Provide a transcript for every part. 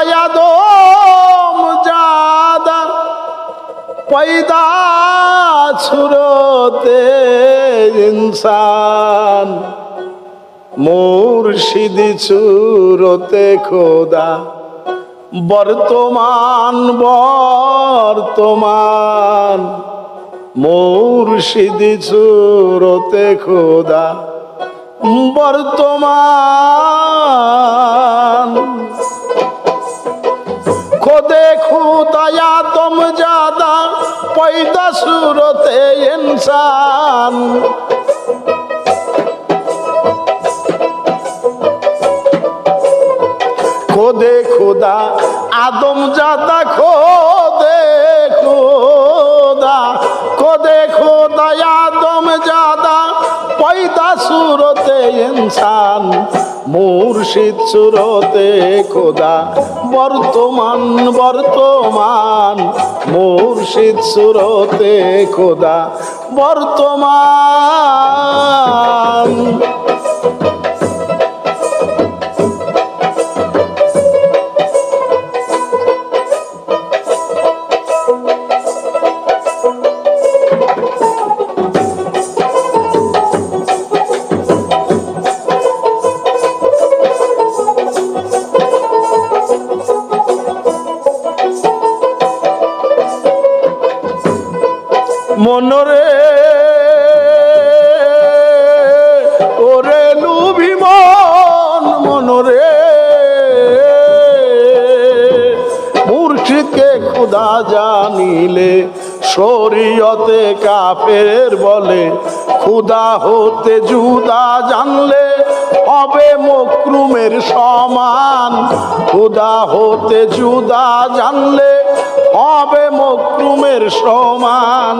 খুদায়াদম জাদা পয়দা ছুরতে ইনসান। মুর্শিদি ছুরতে খোদা বর্তমান বর্তমান। মুর্শিদি ছুরতে খোদা বর্তমান খোদে खुदया तुम জাদা পয়দা সুরতে ইনসান। খোদে खुदा আদম জাদা খোদে মুর্শিদ সুরতে খোদা বর্তমান বর্তমান। মুর্শিদ সুরতে খোদা বর্তমান। মনরে। ওরে লুভি মন, মনরে। মুর্শিদকে খুদা জানিলে, শরীয়তে কাফের বলে, খুদা হতে জুদা জানলে হবে মকরুমের সমান। খুদা হতে জুদা জানলে হবে মকরুমের সমান।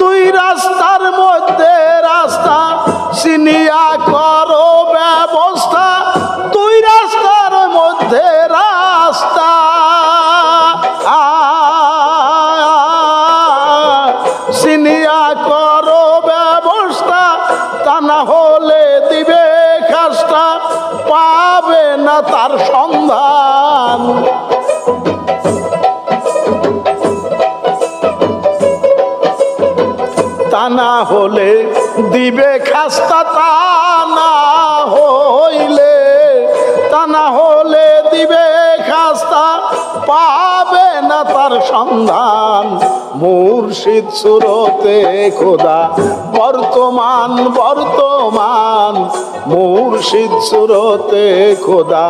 দুই রাস্তার মধ্যে রাস্তা সিনিয়া করো না হলে দিবে খাস্তা তা না হইলে, তা না হলে দিবে খাস্তা পাবে না তার সন্ধান। মুর্শিদ সুরতে খোদা, বর্তমান বর্তমান। মুর্শিদ সুরতে খোদা,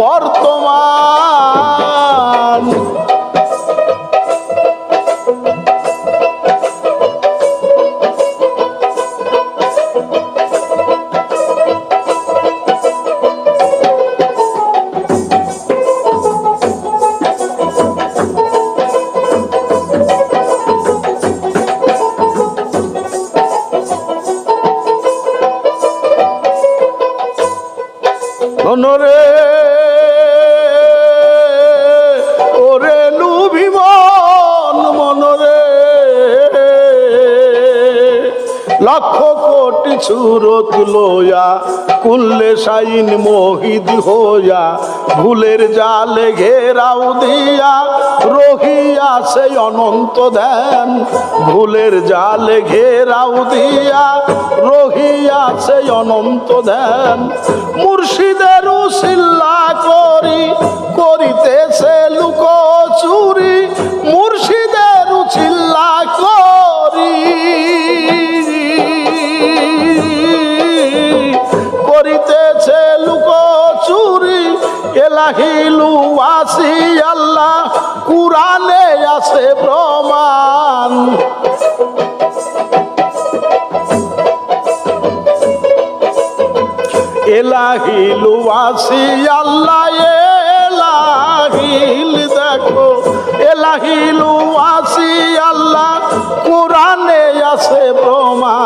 বর্তমান। সুরত লোয়া কুল্লে সাইন মোহিত হইয়া, ভুলের জালে ঘেরাও দিয়া, রহিয়া সেই অনন্ত ধ্যান। ভুলের জালে ঘেরাও দিয়া, রহিয়া সেই অনন্ত ধ্যান। মুর্শিদের উসিল্লা করি, করিতেছে লুক চুরি মুর্শিদের এলাহিলু আসি আল্লাহ কুরানে আছে প্রমাণ। এলাহিল ওয়াসি আল্লাহ, এলাহিল দেখো। এলাহিল ওয়াসি আল্লাহ, কোরআনে আছে প্রমাণ।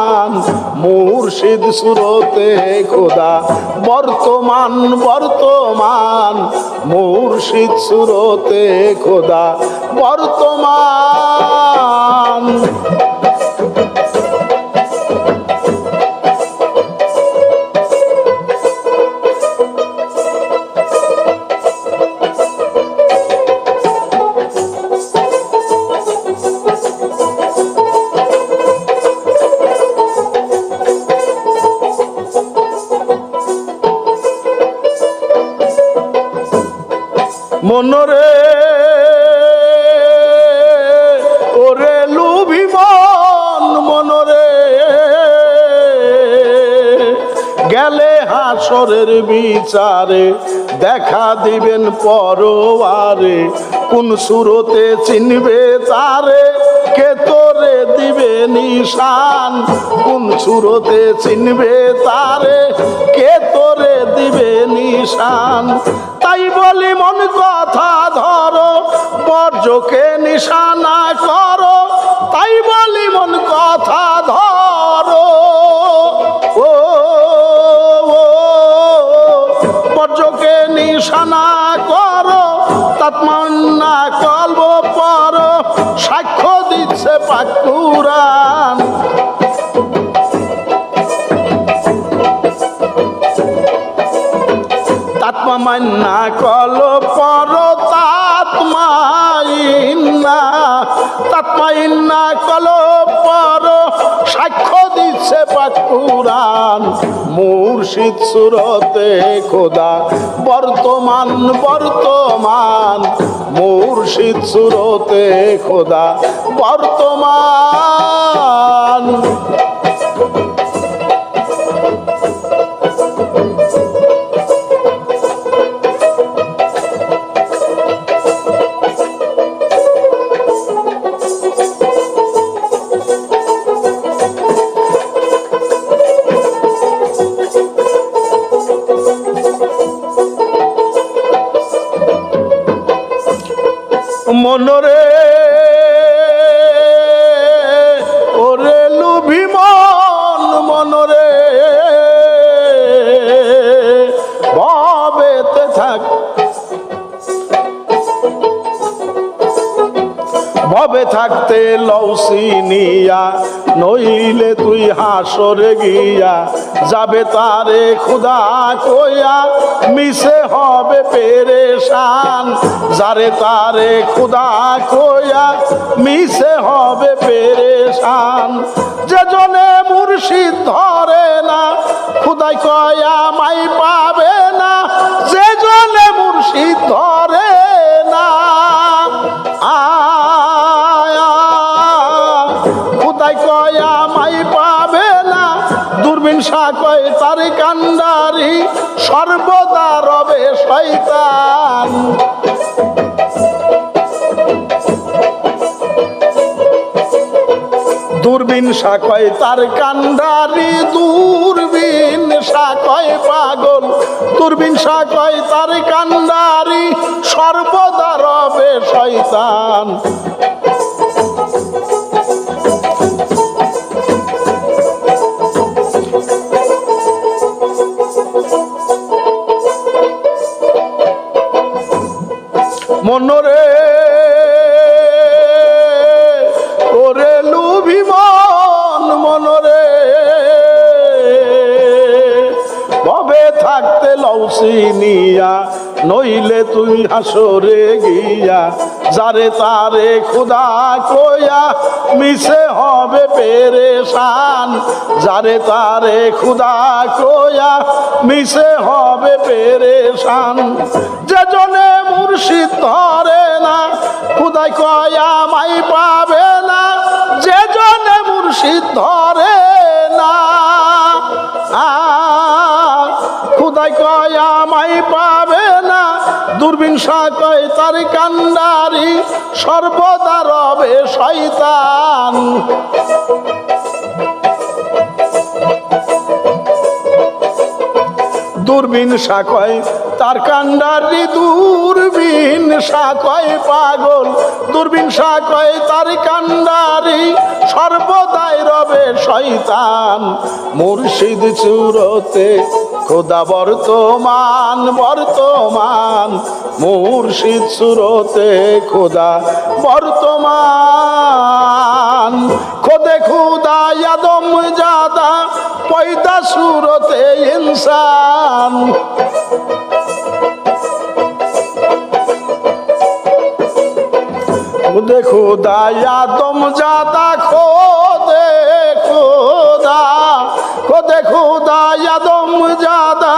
মুর্শিদ সুরতে খোদা বর্তমান বর্তমান। মুর্শিদ সুরতে খোদা বর্তমান। মনরে। ওরে লুভি মন, মনরে। গেলে হাসরের বিচারে দেখা দিবেন পরোয়ারে। কোন সুরতে চিনবে তারে? কে তোরে দিবে নিশান? কোন সুরতে চিনবে তারে? কে তোরে দিবে নিশান? বলি মন কথা ধরো বর্জকে নিশানা করো। তাই বলি মন তাৎমা মান্না কল পর তাৎমা ইন্না তাৎমা ইন্না কল পর সাক্ষ্য দিচ্ছে পাকুরান মুর্শিদ সুরতে খোদা, বর্তমান বর্তমান। মুর্শিদ সুরতে খোদা, বর্তমান। মনরে। ওরে লুভি মন মনরে। ভবেতে থাক। ভবে থাকতে লৌসিনিয়া নইলে তুই হাসরে গিয়া যাবে তারে খুদা কইয়া, মিশে হবে পেরেশান। যারে তারে খুদা কইয়া, মিশে হবে পেরেশান। যে জনে মুর্শিদ ধরে না, খুদাই কয়া মাই পাবে না। যে জনে মুর্শিদ ধরে না, আয়া, খুদাই কয়া মাই পাবে না। দূরবীন কয় তার কান্ডারি, সর্বদা রবে শয়তান। দূরবীন সাকয় তার কান্ডারি, দূরবীন সাকয় পাগল। দূরবীন সাকয় তার কান্ডারি, সর্বদা রবে শয়তান। মনরে ওরে লুভি মন মনরে। ভবে থাকতে লউসি নিয়া নইলে তুই হাসরে গিয়া। যারে তারে খুদা কয়া মিশে হবে পেরেশান। যারে তারে খুদা কয়া মিশে হবে পেরেশান। যে জনে মুর্শিদ ধরে না, খুদাই কয়া মাই পাবে না। যে জনে মুর্শিদ ধরে না খুদাই কয়া মাই পাবে না দূরবীন কয় তার কান্ডারি সর্বদা রবে শয়তান। দূরবীন সাকয় তার কান্ডারি দূরবীন সাকয় পাগল, দূরবীন সাকয় তার কান্ডারি, সর্বদাই রবে শয়তান। মুর্শিদ চুরতে খোদা বর্তমান বর্তমান। মুর্শিদ সুরতে খোদা বর্তমান। খোদে খুদা ইয়াদম জাদা, পয়দা সুরতে ইনসান। খুদে খুদা ইয়াদম জাদা, খোদে খুদা, খোদে খোদে খুদা আদম জাদা,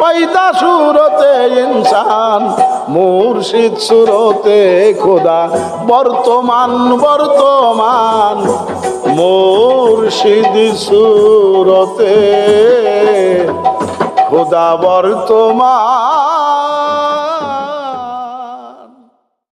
পয়দা সুরতে ইনসান, মুর্শিদ সুরতে খোদা, বর্তমান বর্তমান, মুর্শিদ সুরতে খোদা, বর্তমান।